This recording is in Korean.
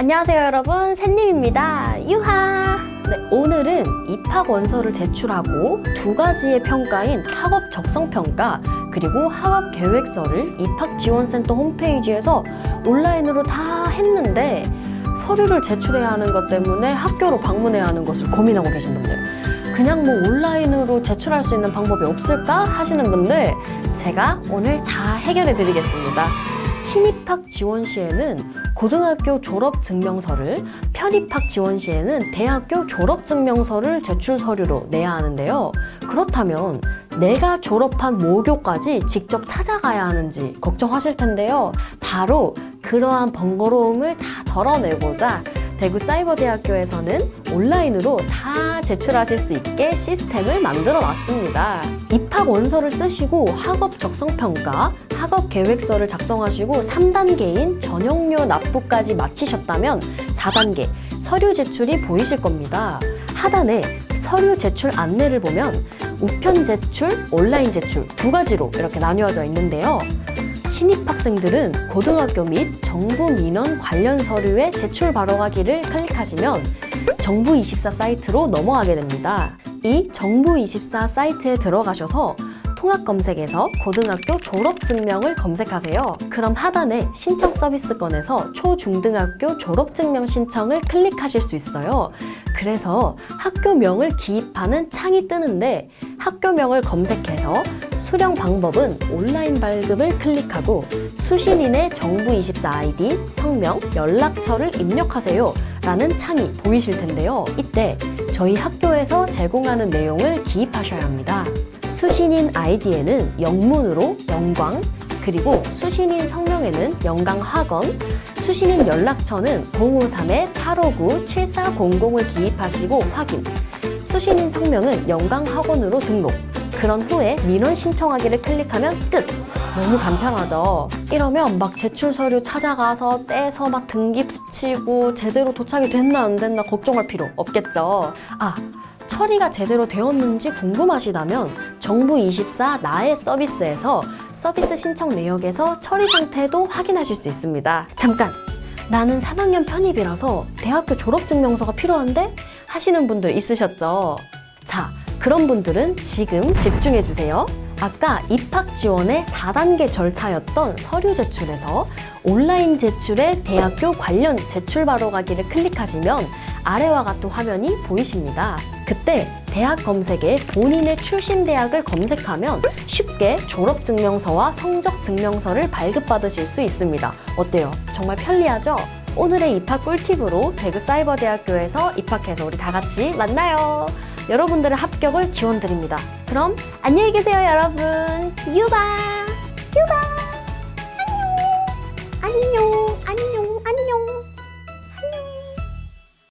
안녕하세요 여러분. 샌님입니다. 유하! 네, 오늘은 입학 원서를 제출하고 두 가지의 평가인 학업 적성 평가 그리고 학업 계획서를 입학 지원센터 홈페이지에서 온라인으로 다 했는데 서류를 제출해야 하는 것 때문에 학교로 방문해야 하는 것을 고민하고 계신 분들. 그냥 뭐 온라인으로 제출할 수 있는 방법이 없을까 하시는 분들 제가 오늘 다 해결해 드리겠습니다. 신입학 지원 시에는 고등학교 졸업 증명서를, 편입학 지원 시에는 대학교 졸업 증명서를 제출 서류로 내야 하는데요. 그렇다면 내가 졸업한 모교까지 직접 찾아가야 하는지 걱정하실 텐데요. 바로 그러한 번거로움을 다 덜어내고자 대구 사이버대학교에서는 온라인으로 다 제출하실 수 있게 시스템을 만들어 놨습니다. 입학 원서를 쓰시고 학업 적성 평가, 학업 계획서를 작성하시고 3단계인 전형료 납부까지 마치셨다면 4단계 서류 제출이 보이실 겁니다. 하단에 서류 제출 안내를 보면 우편 제출, 온라인 제출 두 가지로 이렇게 나뉘어져 있는데요. 신입 학생들은 고등학교 및 정부 민원 관련 서류의 제출 바로 가기를 클릭하시면 정부24 사이트로 넘어가게 됩니다. 이 정부24 사이트에 들어가셔서 통합 검색에서 고등학교 졸업 증명을 검색하세요. 그럼 하단에 신청 서비스권에서 초중등학교 졸업 증명 신청을 클릭하실 수 있어요. 그래서 학교명을 기입하는 창이 뜨는데 학교명을 검색해서 수령 방법은 온라인 발급을 클릭하고 수신인의 정부24 아이디, 성명, 연락처를 입력하세요. 라는 창이 보이실 텐데요. 이때 저희 학교에서 제공하는 내용을 기입하셔야 합니다. 수신인 아이디에는 영문으로 영광, 그리고 수신인 성명에는 영광학원, 수신인 연락처는 053-859-7400을 기입하시고 확인, 수신인 성명은 영광학원으로 등록, 그런 후에 민원 신청하기를 클릭하면 끝! 너무 간편하죠? 이러면 막 제출 서류 찾아가서 떼서 막 등기 붙이고 제대로 도착이 됐나 안 됐나 걱정할 필요 없겠죠? 아, 처리가 제대로 되었는지 궁금하시다면 정부24 나의 서비스에서 서비스 신청 내역에서 처리 상태도 확인하실 수 있습니다. 잠깐! 나는 3학년 편입이라서 대학교 졸업증명서가 필요한데? 하시는 분들 있으셨죠? 자, 그런 분들은 지금 집중해 주세요. 아까 입학 지원의 4단계 절차였던 서류 제출에서 온라인 제출의 대학교 관련 제출 바로 가기를 클릭하시면 아래와 같은 화면이 보이십니다. 그때 대학 검색에 본인의 출신 대학을 검색하면 쉽게 졸업 증명서와 성적 증명서를 발급받으실 수 있습니다. 어때요? 정말 편리하죠? 오늘의 입학 꿀팁으로 대구 사이버대학교에서 입학해서 우리 다 같이 만나요. 여러분들의 합격을 기원드립니다. 그럼 안녕히 계세요, 여러분. 유바! 유바!